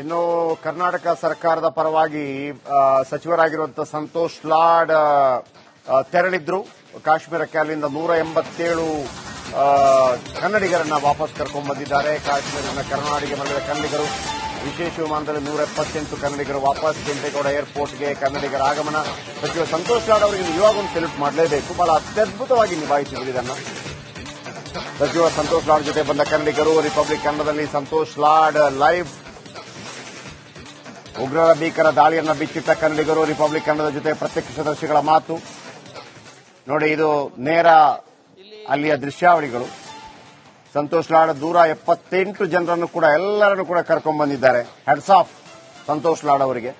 ಇನ್ನು ಕರ್ನಾಟಕ ಸರ್ಕಾರದ ಪರವಾಗಿ ಸಚಿವರಾಗಿರುವಂತಹ ಸಂತೋಷ್ ಲಾಡ್ ತೆರಳಿದ್ರು. ಕಾಶ್ಮೀರಕ್ಕೆ ಅಲ್ಲಿಂದ ನೂರ ಎಂಬತ್ತೇಳು ಕನ್ನಡಿಗರನ್ನ ವಾಪಸ್ ಕರ್ಕೊಂಡು ಬಂದಿದ್ದಾರೆ. ಕಾಶ್ಮೀರನ ಕರ್ನಾಟಕಕ್ಕೆ ಮರಳಿದ ಕನ್ನಡಿಗರು. ವಿಶೇಷ ವಿಮಾನದಲ್ಲಿ ನೂರ ಎಪ್ಪತ್ತೆಂಟು ಕನ್ನಡಿಗರು ವಾಪಸ್. ಕೆಂಪೇಗೌಡ ಏರ್ಪೋರ್ಟ್ಗೆ ಕನ್ನಡಿಗರ ಆಗಮನ. ಸಚಿವ ಸಂತೋಷ್ ಲಾಡ್ ಅವರಿಗೆ ಇವಾಗ ಒಂದು ಸೆಲ್ಯೂಟ್ ಮಾಡಲೇಬೇಕು. ಬಹಳ ಅತ್ಯದ್ಭುತವಾಗಿ ನಿಭಾಯಿಸಿದ್ರು ಇದನ್ನು ಸಚಿವ ಸಂತೋಷ್ ಲಾಡ್ ಜೊತೆ ಬಂದ ಕನ್ನಡಿಗರು, ರಿಪಬ್ಲಿಕ್ ಕನ್ನಡದಲ್ಲಿ ಸಂತೋಷ್ ಲಾಡ್ ಲೈವ್. ಉಗ್ರರ ಭೀಕರ ದಾಳಿಯನ್ನು ಬಿಚ್ಚಿಟ್ಟ ಕನ್ನಡಿಗರು ರಿಪಬ್ಲಿಕ್ ಕನ್ನಡದ ಜೊತೆ ಪ್ರತ್ಯಕ್ಷದರ್ಶಿಗಳ ಮಾತು. ನೋಡಿ, ಇದು ನೇರ ಅಲ್ಲಿಯ ದೃಶ್ಯಾವಳಿಗಳು. ಸಂತೋಷ್ ಲಾಡ್ ದೂರ ಎಪ್ಪತ್ತೆಂಟು ಜನರನ್ನು ಕೂಡ ಎಲ್ಲರನ್ನು ಕೂಡ ಕರ್ಕೊಂಡು ಬಂದಿದ್ದಾರೆ. ಹೆಡ್ಸ್ ಆಫ್ ಸಂತೋಷ್ ಲಾಡ್ ಅವರಿಗೆ.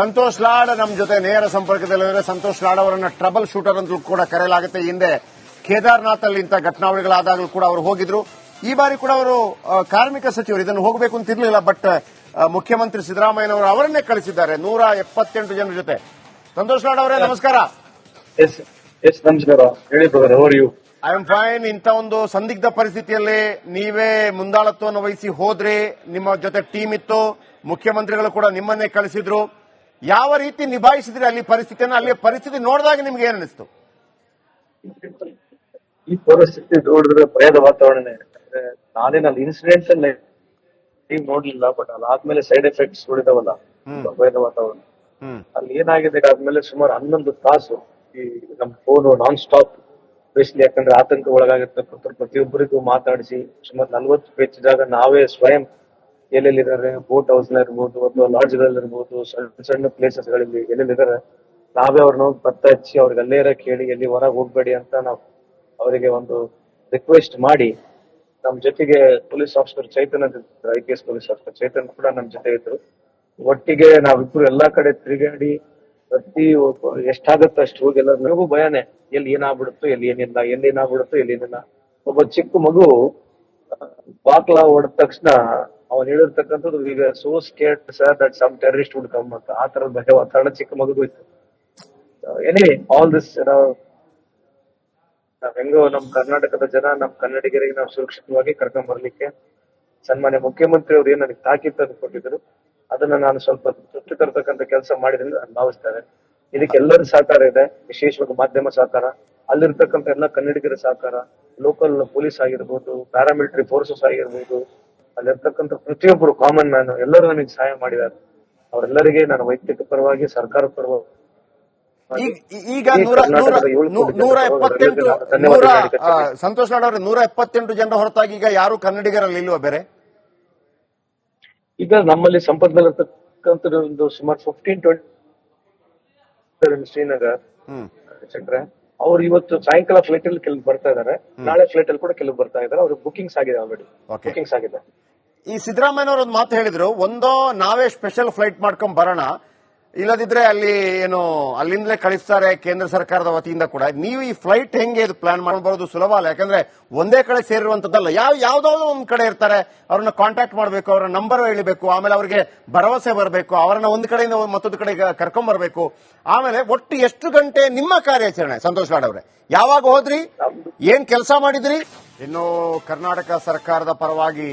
ಸಂತೋಷ್ ಲಾಡ್ ನಮ್ಮ ಜೊತೆ ನೇರ ಸಂಪರ್ಕದಲ್ಲಿದ್ದಾರೆ. ಸಂತೋಷ್ ಲಾಡ್ ಅವರನ್ನು ಟ್ರಬಲ್ ಶೂಟರ್ ಅಂತಲೂ ಕೂಡ ಕರೆಯಲಾಗುತ್ತೆ. ಹಿಂದೆ ಕೇದಾರ್ನಾಥ್ ಅಲ್ಲಿ ಇಂಥ ಘಟನಾವಳಿಗಳಾದಾಗಲೂ ಕೂಡ ಅವರು ಹೋಗಿದ್ರು. ಈ ಬಾರಿ ಕೂಡ ಅವರು ಕಾರ್ಮಿಕ ಸಚಿವರು ಇದನ್ನು ಹೋಗಬೇಕು ಅಂತ ಇರಲಿಲ್ಲ ಬಟ್ ಮುಖ್ಯಮಂತ್ರಿ ಸಿದ್ದರಾಮಯ್ಯನವರು ಅವರನ್ನೇ ಕಳಿಸಿದ್ದಾರೆ. ನೂರ ಎಪ್ಪತ್ತೆಂಟು ಜನರ ಜೊತೆ. ಸಂತೋಷ್ ಲಾಡ್ ಅವರೇ ನಮಸ್ಕಾರ. ನಮಸ್ಕಾರ. ಹೇಳಿ ಐ ಆಮ್ ಫೈನ್ ಇಂಥ ಒಂದು ಸಂದಿಗ್ಧ ಪರಿಸ್ಥಿತಿಯಲ್ಲಿ ನೀವೇ ಮುಂದಾಳತ್ವವನ್ನು ವಹಿಸಿ ಹೋದ್ರಿ ನಿಮ್ಮ ಜೊತೆ ಟೀಮ್ ಇತ್ತು ಮುಖ್ಯಮಂತ್ರಿಗಳು ಕೂಡ ನಿಮ್ಮನ್ನೇ ಕಳಿಸಿದ್ರು. ಯಾವ ರೀತಿ ನಿಭಾಯಿಸಿದ್ರಿ ಅಲ್ಲಿ ಪರಿಸ್ಥಿತಿಯನ್ನು? ಅಲ್ಲಿ ಪರಿಸ್ಥಿತಿ ನೋಡಿದಾಗ ನಿಮ್ಗೆ ಏನ್ ಅನಿಸ್ತು? ಈ ಪರಿಸ್ಥಿತಿ ನೋಡಿದ್ರೆ ಭಯದ ವಾತಾವರಣ ನಾನೇನು ಅಲ್ಲಿ ಇನ್ಸಿಡೆಂಟ್ ಟೀಮ್ ನೋಡ್ಲಿಲ್ಲ ಬಟ್ ಅದಾದ್ಮೇಲೆ ಸೈಡ್ ಎಫೆಕ್ಟ್ಸ್ ಉಳಿದವಲ್ಲ ಮೊಬೈಲ್ ವಾತಾವರಣ. ಅಲ್ಲಿ ಏನಾಗಿದೆ ಆದ್ಮೇಲೆ ಸುಮಾರು ಹನ್ನೊಂದು ತಾಸು ಈ ನಮ್ ಫೋನ್ ನಾನ್ ಸ್ಟಾಪ್ ಸ್ಪೆಷಲಿ ಯಾಕಂದ್ರೆ ಆತಂಕ ಒಳಗಾಗಿರ್ತಕ್ಕಂಥ ಪ್ರತಿಯೊಬ್ಬರಿಗೂ ಮಾತಾಡಿಸಿ ಸುಮಾರು ನಲ್ವತ್ತು ಪೇಜ್ ಜಾಗ ನಾವೇ ಸ್ವಯಂ ಎಲ್ಲೆಲ್ಲಿದ್ದಾರೆ ಬೋಟ್ ಹೌಸ್ ಇರ್ಬೋದು ಅಥವಾ ಲಾಡ್ಜ್ ಇರ್ಬೋದು ಸಣ್ಣ ಸಣ್ಣ ಪ್ಲೇಸಸ್ಗಳಲ್ಲಿ ಎಲ್ಲೆಲ್ಲಿದ್ದಾರೆ ನಾವೇ ಅವ್ರನ್ನ ಪತ್ತೆ ಹಚ್ಚಿ ಅವ್ರಿಗೆ ಅಲ್ಲೇ ಕೇಳಿ ಹೇಳಿ ಎಲ್ಲಿ ಹೊರಗೆ ಹೋಗ್ಬೇಡಿ ಅಂತ ನಾವು ಅವರಿಗೆ ಒಂದು ರಿಕ್ವೆಸ್ಟ್ ಮಾಡಿ ನಮ್ ಜೊತೆಗೆ ಪೊಲೀಸ್ ಆಫೀಸರ್ ಚೈತನ್ ಅಂತ I P S police officer Chaitanya ಕೂಡ ನಮ್ ಜೊತೆ ಇದ್ರು. ಒಟ್ಟಿಗೆ ನಾವಿಬ್ರು ಎಲ್ಲಾ ಕಡೆ ತಿರುಗಾಡಿ, ಪ್ರತಿ ಎಷ್ಟಾಗತ್ತ ಅಷ್ಟು ಹೋಗಿ ಎಲ್ಲ ನನಗೂ ಭಯನೇ. ಎಲ್ಲಿ ಏನಾಗ್ಬಿಡುತ್ತೋ, ಎಲ್ಲಿ ಏನಿಲ್ಲ, ಎಲ್ಲಿ ಏನಾಗ್ಬಿಡುತ್ತೋ, ಎಲ್ಲಿ ಏನಿಲ್ಲ. ಒಬ್ಬ ಚಿಕ್ಕ ಮಗು ಬಾಕ್ಲ ಹೊಡೆದ ತಕ್ಷಣ ಅವನ್ ಹೇಳಿರ್ತಕ್ಕಂಥದ್ದು, ಈಗ so scared sir that some terrorist would come ಅಂತ. ಆ ತರದ ಭಯ ವಾತಾವರಣ ಚಿಕ್ಕ ಮಗುಗೂ ಇತ್ತು ಎನಿ ಆಲ್ ದಿಸ್ ಹೆಂಗೋ ನಮ್ ಕರ್ನಾಟಕದ ಜನ, ನಮ್ ಕನ್ನಡಿಗರಿಗೆ ನಾವು ಸುರಕ್ಷಿತವಾಗಿ ಕರ್ಕೊಂಡ್ ಬರ್ಲಿಕ್ಕೆ ಸನ್ಮಾನ್ಯ ಮುಖ್ಯಮಂತ್ರಿ ಅವ್ರು ಏನ್ ನನಗೆ ತಾಕೀತನ್ನು ಕೊಟ್ಟಿದ್ರು, ಅದನ್ನ ನಾನು ಸ್ವಲ್ಪ ತೃಪ್ತಿ ತರತಕ್ಕಂತ ಕೆಲಸ ಮಾಡಿದ್ರೆ ನಾನು ಭಾವಿಸ್ತೇನೆ. ಇದಕ್ಕೆಲ್ಲರ ಸಹಕಾರ ಇದೆ, ವಿಶೇಷವಾಗಿ ಮಾಧ್ಯಮ ಸಹಕಾರ, ಅಲ್ಲಿರ್ತಕ್ಕಂಥ ಎಲ್ಲ ಕನ್ನಡಿಗರ ಸಹಕಾರ ಲೋಕಲ್ ಪೊಲೀಸ್ ಆಗಿರ್ಬೋದು ಪ್ಯಾರಾಮಿಲಿಟರಿ ಫೋರ್ಸಸ್ ಆಗಿರ್ಬೋದು, ಅಲ್ಲಿರ್ತಕ್ಕಂಥ ಪ್ರತಿಯೊಬ್ಬರು ಕಾಮನ್ ಮ್ಯಾನ್ ಎಲ್ಲರೂ ನನಗೆ ಸಹಾಯ ಮಾಡಿದ್ದಾರೆ. ಅವರೆಲ್ಲರಿಗೆ ನಾನು ವೈಯಕ್ತಿಕ ಪರವಾಗಿ ಸರ್ಕಾರ ಪರವಾಗಿ ಈಗ- ಈಗ ನೂರ ನೂರ ಎಪ್ಪತ್ತೆಂಟು ನೂರ ಸಂತೋಷ್ ನಾಡ್ ಅವ್ರೆ ನೂರ ಎಪ್ಪತ್ತೆಂಟು ಜನರ ಹೊರತಾಗಿ ಈಗ ಯಾರು ಕನ್ನಡಿಗರಲ್ಲಿ ಇಲ್ವಾ ಬೇರೆ? ಈಗ ನಮ್ಮಲ್ಲಿ ಸಂಪರ್ಕದಲ್ಲಿ ಇರತಕ್ಕಂತ ಒಂದು ಸುಮಾರು ಫಿಫ್ಟೀನ್ ಟ್ವೆಂಟಿ ಶ್ರೀನಗರ್ ಹ್ಮ್. ಚಕ್ರೆ ಅವ್ರು ಇವತ್ತು ಸಾಯಂಕಾಲ ಫ್ಲೈಟ್ ಅಲ್ಲಿ ಕೆಲವು ಬರ್ತಾ ಇದಾರೆ. ನಾಳೆ ಫ್ಲೈಟ್ ಅಲ್ಲಿ ಕೂಡ ಕೆಲವು ಬರ್ತಾ ಇದಾರೆ. ಅವ್ರಿಗೆ ಬುಕಿಂಗ್ಸ್ ಆಗಿದೆ ಆಲ್ರೆಡಿ. ಬುಕಿಂಗ್ಸ್ ಆಗಿದೆ. ಈ ಸಿದ್ದರಾಮಯ್ಯನವರು ಒಂದು ಮಾತು ಹೇಳಿದ್ರು ಒಂದೋ ನಾವೇ ಸ್ಪೆಷಲ್ ಫ್ಲೈಟ್ ಮಾಡ್ಕೊಂಡ್ ಬರೋಣ ಇಲ್ಲದಿದ್ರೆ ಅಲ್ಲಿ ಏನು, ಅಲ್ಲಿಂದಲೇ ಕಳಿಸ್ತಾರೆ ಕೇಂದ್ರ ಸರ್ಕಾರದ ವತಿಯಿಂದ ಕೂಡ. ನೀವು ಈ ಫ್ಲೈಟ್ ಹೆಂಗೆ ಇದು ಪ್ಲಾನ್ ಮಾಡಬಾರದು ಸುಲಭ ಅಲ್ಲ. ಯಾಕಂದ್ರೆ ಒಂದೇ ಕಡೆ ಸೇರಿರುವಂತದ್ದಲ್ಲ. ಯಾವ ಯಾವ್ದಾವ್ದೋ ಒಂದ್ ಕಡೆ ಇರ್ತಾರೆ. ಅವ್ರನ್ನ ಕಾಂಟ್ಯಾಕ್ಟ್ ಮಾಡಬೇಕು, ಅವರ ನಂಬರ್ ಹೇಳಬೇಕು. ಆಮೇಲೆ ಅವರಿಗೆ ಭರವಸೆ ಬರಬೇಕು. ಅವರನ್ನ ಒಂದ್ ಕಡೆಯಿಂದ ಮತ್ತೊಂದು ಕಡೆ ಕರ್ಕೊಂಡ್ ಬರಬೇಕು. ಆಮೇಲೆ ಒಟ್ಟು ಎಷ್ಟು ಗಂಟೆ ನಿಮ್ಮ ಕಾರ್ಯಾಚರಣೆ? ಸಂತೋಷ್ ಲಾಡ್ ಅವರೇ. ಯಾವಾಗ ಹೋದ್ರಿ? ಏನ್ ಕೆಲಸ ಮಾಡಿದ್ರಿ? ಇನ್ನು ಕರ್ನಾಟಕ ಸರ್ಕಾರದ ಪರವಾಗಿ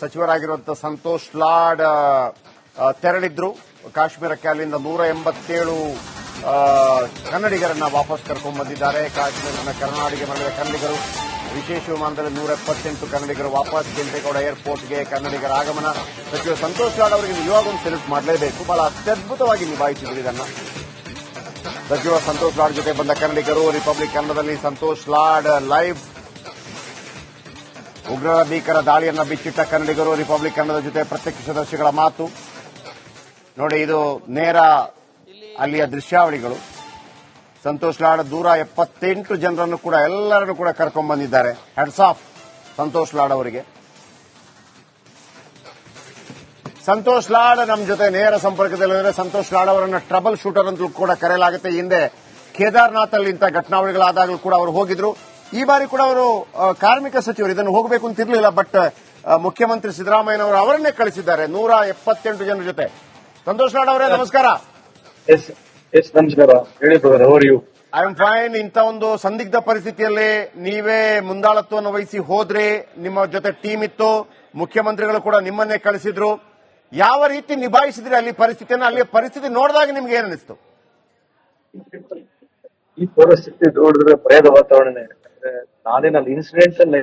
ಸಚಿವರಾಗಿರುವಂತ ಸಂತೋಷ್ ಲಾಡ್ ತೆರಳಿದ್ರು. ಕಾಶ್ಮೀರಕ್ಕೆ ಅಲ್ಲಿಂದ ನೂರ ಎಂಬತ್ತೇಳು ಕನ್ನಡಿಗರನ್ನ ವಾಪಸ್ ಕರ್ಕೊಂಡು ಬಂದಿದ್ದಾರೆ. ಕಾಶ್ಮೀರನ ಕರ್ನಾಟಕ ಮರಳಿದ ಕನ್ನಡಿಗರು, ವಿಶೇಷ ವಿಮಾನದಲ್ಲಿ ನೂರ ಎಪ್ಪತ್ತೆಂಟು ಕನ್ನಡಿಗರು ವಾಪಸ್ ಕೆಂಪೇಗೌಡ ಏರ್ಪೋರ್ಟ್ಗೆ ಕನ್ನಡಿಗರ ಆಗಮನ. ಸಚಿವ ಸಂತೋಷ್ ಲಾಡ್ ಅವರಿಗೆ ಇವಾಗೊಂದು ಒಂದು ಮಾಡಲೇಬೇಕು. ಬಹಳ ಅತ್ಯದ್ಭುತವಾಗಿ ನಿಭಾಯಿಸಿದ್ರು ಇದನ್ನ. ಸಚಿವ ಸಂತೋಷ್ ಲಾಡ್ ಜೊತೆ ಬಂದ ಕನ್ನಡಿಗರು, ರಿಪಬ್ಲಿಕ್ ಕನ್ನಡದಲ್ಲಿ ಸಂತೋಷ್ ಲಾಡ್ ಲೈವ್. ಉಗ್ರರ ಭೀಕರ ದಾಳಿಯನ್ನು ಬಿಚ್ಚಿಟ್ಟ ಕನ್ನಡಿಗರು, ರಿಪಬ್ಲಿಕ್ ಕನ್ನಡದ ಜೊತೆ ಪ್ರತ್ಯಕ್ಷ ಸದಸ್ಯಗಳ ಮಾತು. ನೋಡಿ, ಇದು ನೇರ ಅಲ್ಲಿಯ ದೃಶ್ಯಾವಳಿಗಳು. ಸಂತೋಷ್ ಲಾಡ್ ದೂರ ಎಪ್ಪತ್ತೆಂಟು ಜನರನ್ನು ಕೂಡ ಎಲ್ಲರನ್ನು ಕೂಡ ಕರ್ಕೊಂಡು ಬಂದಿದ್ದಾರೆ. ಹೆಡ್ಸ್ ಆಫ್ ಸಂತೋಷ್ ಲಾಡ್ ಅವರಿಗೆ. ಸಂತೋಷ್ ಲಾಡ್ ನಮ್ಮ ಜೊತೆ ನೇರ ಸಂಪರ್ಕದಲ್ಲಿದ್ದಾರೆ. ಸಂತೋಷ್ ಲಾಡ್ ಅವರನ್ನ ಟ್ರಬಲ್ ಶೂಟರ್ ಅಂತಲೂ ಕೂಡ ಕರೆಯಲಾಗುತ್ತೆ. ಹಿಂದೆ ಕೇದಾರ್ನಾಥ್ ಅಲ್ಲಿ ಇಂಥ ಘಟನಾವಳಿಗಳಾದಾಗಲೂ ಕೂಡ ಅವರು ಹೋಗಿದ್ರು. ಈ ಬಾರಿ ಕೂಡ ಅವರು ಕಾರ್ಮಿಕ ಸಚಿವರು ಇದನ್ನು ಹೋಗಬೇಕು ಅಂತ ಇರಲಿಲ್ಲ ಬಟ್ ಮುಖ್ಯಮಂತ್ರಿ ಸಿದ್ದರಾಮಯ್ಯನವರು ಅವರನ್ನೇ ಕಳಿಸಿದ್ದಾರೆ. ನೂರ ಎಪ್ಪತ್ತೆಂಟು ಜನರ ಜೊತೆ. ಸಂತೋಷ್ ನಾಡ್ ಅವರೇ ನಮಸ್ಕಾರ. ಎಸ್ ಎಸ್ ನಮಸ್ಕಾರ. ಹೇಳಿ brother how are you I am fine ಇಂಥ ಒಂದು ಸಂದಿಗ್ಧ ಪರಿಸ್ಥಿತಿಯಲ್ಲಿ ನೀವೇ ಮುಂದಾಳತ್ವವನ್ನು ವಹಿಸಿ ಹೋದ್ರಿ ನಿಮ್ಮ ಜೊತೆ ಟೀಮ್ ಇತ್ತು ಮುಖ್ಯಮಂತ್ರಿಗಳು ಕೂಡ ನಿಮ್ಮನ್ನೇ ಕಳಿಸಿದ್ರು. ಯಾವ ರೀತಿ ನಿಭಾಯಿಸಿದ್ರಿ ಅಲ್ಲಿ ಪರಿಸ್ಥಿತಿಯನ್ನು? ಅಲ್ಲಿ ಪರಿಸ್ಥಿತಿ ನೋಡಿದಾಗ ನಿಮ್ಗೆ ಏನಿಸ್ತು? ಈ ಪರಿಸ್ಥಿತಿ ನೋಡಿದ್ರೆ ಭಯದ ವಾತಾವರಣ ನಾನೇನು ಅಲ್ಲಿ ಇನ್ಸಿಡೆಂಟ್ ಅಲ್ಲಿ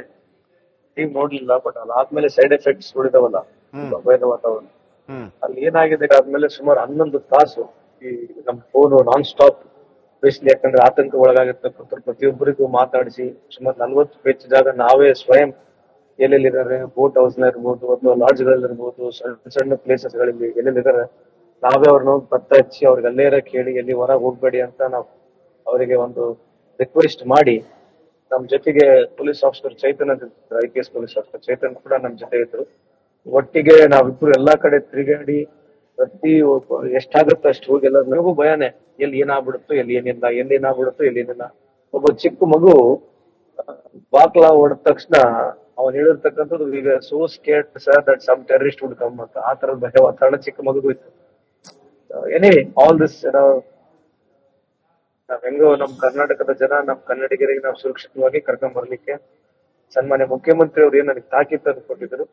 ಟೀಮ್ ನೋಡ್ಲಿಲ್ಲ ಬಟ್ ಅದಾದ್ಮೇಲೆ ಸೈಡ್ ಎಫೆಕ್ಟ್ಸ್ ನೋಡಿದವಲ್ಲ. ಭಯದ ವಾತಾವರಣ. ಅಲ್ಲಿ ಏನಾಗಿದೆ ಆದ್ಮೇಲೆ ಸುಮಾರು ಹನ್ನೊಂದು ತಾಸು ಈ ನಮ್ ಫೋನು ನಾನ್ ಸ್ಟಾಪ್ ಬೇಸಿಲಿ ಯಾಕಂದ್ರೆ ಆತಂಕ ಒಳಗಾಗಿರ್ತಕ್ಕಂಥ ಪ್ರತಿಯೊಬ್ಬರಿಗೂ ಮಾತಾಡಿಸಿ ಸುಮಾರು ನಲ್ವತ್ತು ಪೇಜ್ ಜಾಗ ನಾವೇ ಸ್ವಯಂ ಎಲ್ಲೆಲ್ಲಿದ್ದಾರೆ? ಬೋಟ್ ಹೌಸ್ನ ಇರ್ಬೋದು ಅಥವಾ ಲಾಡ್ಜ್ ಗಳಿರ್ಬೋದು ಸಣ್ಣ ಸಣ್ಣ ಪ್ಲೇಸಸ್ಗಳಲ್ಲಿ ಎಲ್ಲೆಲ್ಲಿದ್ದಾರೆ? ನಾವೇ ಅವ್ರನ್ನ ಪತ್ತೆ ಹಚ್ಚಿ ಅವ್ರಿಗೆ ಅಲ್ಲೇ ಇರಕ್ ಹೇಳಿ ಎಲ್ಲಿ ಹೊರಗೆ ಹೋಗ್ಬೇಡಿ ಅಂತ ನಾವು ಅವರಿಗೆ ಒಂದು ರಿಕ್ವೆಸ್ಟ್ ಮಾಡಿ, ನಮ್ ಜೊತೆಗೆ police officer Chaitanya I P S police officer Chaitanya ಕೂಡ ನಮ್ ಜೊತೆ ಇದ್ರು. ಒಟ್ಟಿಗೆ ನಾವಿಬ್ರು ಎಲ್ಲಾ ಕಡೆ ತಿರುಗಾಡಿ ಪ್ರತಿ ಎಷ್ಟಾಗುತ್ತೋ ಅಷ್ಟು ಹೋಗಿ ಎಲ್ಲ ನನಗೂ ಭಯನೇ. ಎಲ್ಲಿ ಏನಾಗ್ಬಿಡುತ್ತೋ, ಎಲ್ಲಿ ಏನಿಲ್ಲ, ಎಲ್ಲಿ ಏನಾಗ್ಬಿಡುತ್ತೋ, ಎಲ್ಲಿ ಏನಿಲ್ಲ. ಒಬ್ಬ ಚಿಕ್ಕ ಮಗು ಬಾಕ್ಲ ಹೊಡೆದ ತಕ್ಷಣ ಅವನ್ ಹೇಳಿರ್ತಕ್ಕಂಥದ್ದು ಈಗ so scared sir that some terrorist would come ಅಂತ. ಆ ತರದ ಭಯ ವಾತಾವರಣ ಚಿಕ್ಕ ಮಗು ಇತ್ತು. ಎನಿ ಆಲ್ ದಿಸ್ ನಾವ್ ಹೆಂಗೋ ನಮ್ ಕರ್ನಾಟಕದ ಜನ, ನಮ್ ಕನ್ನಡಿಗರಿಗೆ ನಾವು ಸುರಕ್ಷಿತವಾಗಿ ಕರ್ಕೊಂಡ್ ಬರ್ಲಿಕ್ಕೆ ಸನ್ಮಾನ್ಯ ಮುಖ್ಯಮಂತ್ರಿ ಅವ್ರು ಏನ್ ನನಗೆ ತಾಕೀತನ್ನು ಕೊಟ್ಟಿದ್ರು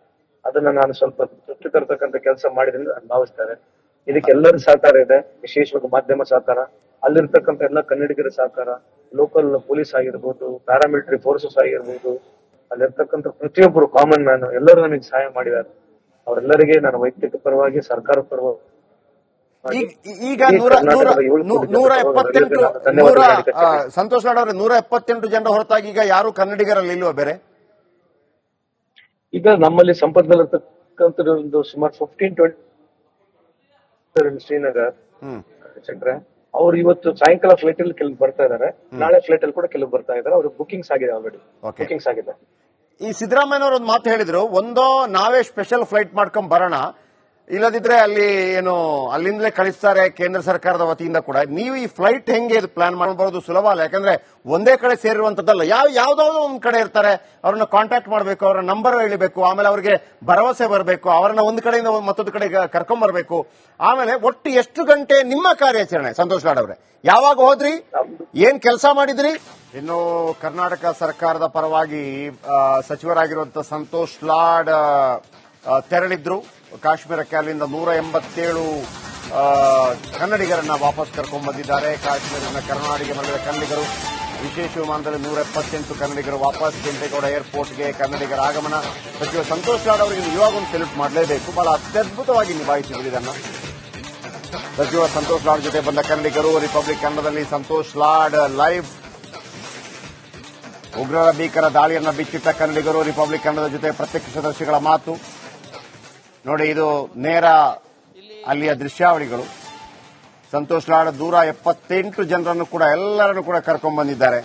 ಅದನ್ನ ನಾನು ಸ್ವಲ್ಪ ತೃಪ್ತಿ ತರತಕ್ಕಂತ ಕೆಲಸ ಮಾಡಿದ್ರಿಂದ ನಾನು ಭಾವಿಸ್ತೇನೆ ಇದಕ್ಕೆ ಎಲ್ಲರ ಸಹಕಾರ ಇದೆ. ವಿಶೇಷವಾಗಿ ಮಾಧ್ಯಮ ಸಹಕಾರ ಅಲ್ಲಿರ್ತಕ್ಕಂಥ ಎಲ್ಲ ಕನ್ನಡಿಗರ ಸಹಕಾರ ಲೋಕಲ್ ಪೊಲೀಸ್ ಆಗಿರ್ಬೋದು ಪ್ಯಾರಾಮಿಲಿಟರಿ ಫೋರ್ಸಸ್ ಆಗಿರ್ಬೋದು ಅಲ್ಲಿರ್ತಕ್ಕಂಥ ಪ್ರತಿಯೊಬ್ಬರು ಕಾಮನ್ ಮ್ಯಾನ್ ಎಲ್ಲರೂ ನನಗೆ ಸಹಾಯ ಮಾಡಿದ್ದಾರೆ. ಅವರೆಲ್ಲರಿಗೆ ನಾನು ವೈಯಕ್ತಿಕ ಪರವಾಗಿ ಸರ್ಕಾರ ಪರವಾಗಿ ಈಗ ನೂರ ಎಪ್ಪತ್ತೆಂಟು ಸಂತೋಷ್ ಅವರೇ ನೂರ ಎಪ್ಪತ್ತೆಂಟು ಜನರ ಹೊರತಾಗಿ ಈಗ ಯಾರು ಕನ್ನಡಿಗರಲ್ಲಿ ಇಲ್ವಾ ಬೇರೆ? ಈಗ ನಮ್ಮಲ್ಲಿ ಸಂಪರ್ಕದಲ್ಲಿರ್ತಕ್ಕಂಥ ಒಂದು ಸುಮಾರು ಫಿಫ್ಟೀನ್ ಟ್ವೆಂಟಿ ಶ್ರೀನಗರ್ ಚಂದ್ರ ಅವ್ರು ಇವತ್ತು ಸಾಯಂಕಾಲ ಫ್ಲೈಟ್ ಅಲ್ಲಿ ಕೆಲವು ಬರ್ತಾ ಇದಾರೆ. ನಾಳೆ ಫ್ಲೈಟ್ ಅಲ್ಲಿ ಕೂಡ ಕೆಲವು ಬರ್ತಾ ಇದಾರೆ. ಅವ್ರಿಗೆ ಬುಕಿಂಗ್ಸ್ ಆಗಿದೆ ಆಲ್ರೆಡಿ. ಬುಕಿಂಗ್ಸ್ ಆಗಿದೆ. ಈ ಸಿದ್ದರಾಮಯ್ಯನವರು ಒಂದು ಮಾತು ಹೇಳಿದ್ರು ಒಂದೋ ನಾವೇ ಸ್ಪೆಷಲ್ ಫ್ಲೈಟ್ ಮಾಡ್ಕೊಂಡ್ ಬರೋಣ ಇಲ್ಲದಿದ್ರೆ ಅಲ್ಲಿ ಏನು, ಅಲ್ಲಿಂದಲೇ ಕಳಿಸ್ತಾರೆ ಕೇಂದ್ರ ಸರ್ಕಾರದ ವತಿಯಿಂದ ಕೂಡ. ನೀವು ಈ ಫ್ಲೈಟ್ ಹೆಂಗೆ ಪ್ಲಾನ್ ಮಾಡಬಹುದು ಸುಲಭ ಅಲ್ಲ. ಯಾಕಂದ್ರೆ ಒಂದೇ ಕಡೆ ಸೇರಿರುವಂತದ್ದಲ್ಲ. ಯಾವ ಯಾವ್ದಾವ್ದೋ ಒಂದ್ ಕಡೆ ಇರ್ತಾರೆ. ಅವ್ರನ್ನ ಕಾಂಟ್ಯಾಕ್ಟ್ ಮಾಡಬೇಕು, ಅವರ ನಂಬರ್ ಹೇಳಬೇಕು, ಆಮೇಲೆ ಅವರಿಗೆ ಭರವಸೆ ಬರಬೇಕು, ಅವರನ್ನ ಒಂದ್ ಕಡೆಯಿಂದ ಮತ್ತೊಂದು ಕಡೆ ಕರ್ಕೊಂಡ್ ಬರಬೇಕು. ಆಮೇಲೆ ಒಟ್ಟು ಎಷ್ಟು ಗಂಟೆ ನಿಮ್ಮ ಕಾರ್ಯಾಚರಣೆ, ಸಂತೋಷ್ ಲಾಡ್ ಅವರೇ? ಯಾವಾಗ ಹೋದ್ರಿ? ಏನ್ ಕೆಲಸ ಮಾಡಿದ್ರಿ? ಇನ್ನು ಕರ್ನಾಟಕ ಸರ್ಕಾರದ ಪರವಾಗಿ ಸಚಿವರಾಗಿರುವಂತ ಸಂತೋಷ್ ಲಾಡ್ ತೆರಳಿದ್ರು. ಕಾಶ್ಮೀರಕ್ಕೆ ಅಲ್ಲಿಂದ ನೂರ ಎಂಬತ್ತೇಳು ಕನ್ನಡಿಗರನ್ನ ವಾಪಸ್ ಕರ್ಕೊಂಡು ಬಂದಿದ್ದಾರೆ. ಕಾಶ್ಮೀರದ ಕರ್ನಾಟಕ ಮರಳಿದ ಕನ್ನಡಿಗರು, ವಿಶೇಷ ವಿಮಾನದಲ್ಲಿ ನೂರ ಎಪ್ಪತ್ತೆಂಟು ಕನ್ನಡಿಗರು ವಾಪಸ್ ಕೆಂಪೇಗೌಡ ಏರ್ಪೋರ್ಟ್ಗೆ ಕನ್ನಡಿಗರ ಆಗಮನ. ಸಚಿವ ಸಂತೋಷ್ ಲಾಡ್ ಅವರಿಗೆ ಇವಾಗ ಒಂದು ಮಾಡಲೇಬೇಕು. ಬಹಳ ಅತ್ಯದ್ಭುತವಾಗಿ ನಿಭಾಯಿಸಿದ್ರು ಇದನ್ನು ಸಚಿವ ಸಂತೋಷ್ ಲಾಡ್ ಜೊತೆ ಬಂದ ಕನ್ನಡಿಗರು ರಿಪಬ್ಲಿಕ್ ಕನ್ನಡದಲ್ಲಿ ಸಂತೋಷ್ ಲಾಡ್ ಲೈವ್ ಉಗ್ರರ ಭೀಕರ ದಾಳಿಯನ್ನು ಬಿಚ್ಚಿಟ್ಟ ಕನ್ನಡಿಗರು ರಿಪಬ್ಲಿಕ್ ಕನ್ನಡದ ಜೊತೆ ಪ್ರತ್ಯಕ್ಷದರ್ಶಿಗಳ ಮಾತು. ನೋಡಿ, ಇದು ನೇರ ಅಲ್ಲಿಯ ದೃಶ್ಯಾವಳಿಗಳು. ಸಂತೋಷ್ ಲಾಡ್ ದೂರ ಎಪ್ಪತ್ತೆಂಟು ಜನರನ್ನು ಕೂಡ ಎಲ್ಲರನ್ನು ಕೂಡ ಕರ್ಕೊಂಡ್ ಬಂದಿದ್ದಾರೆ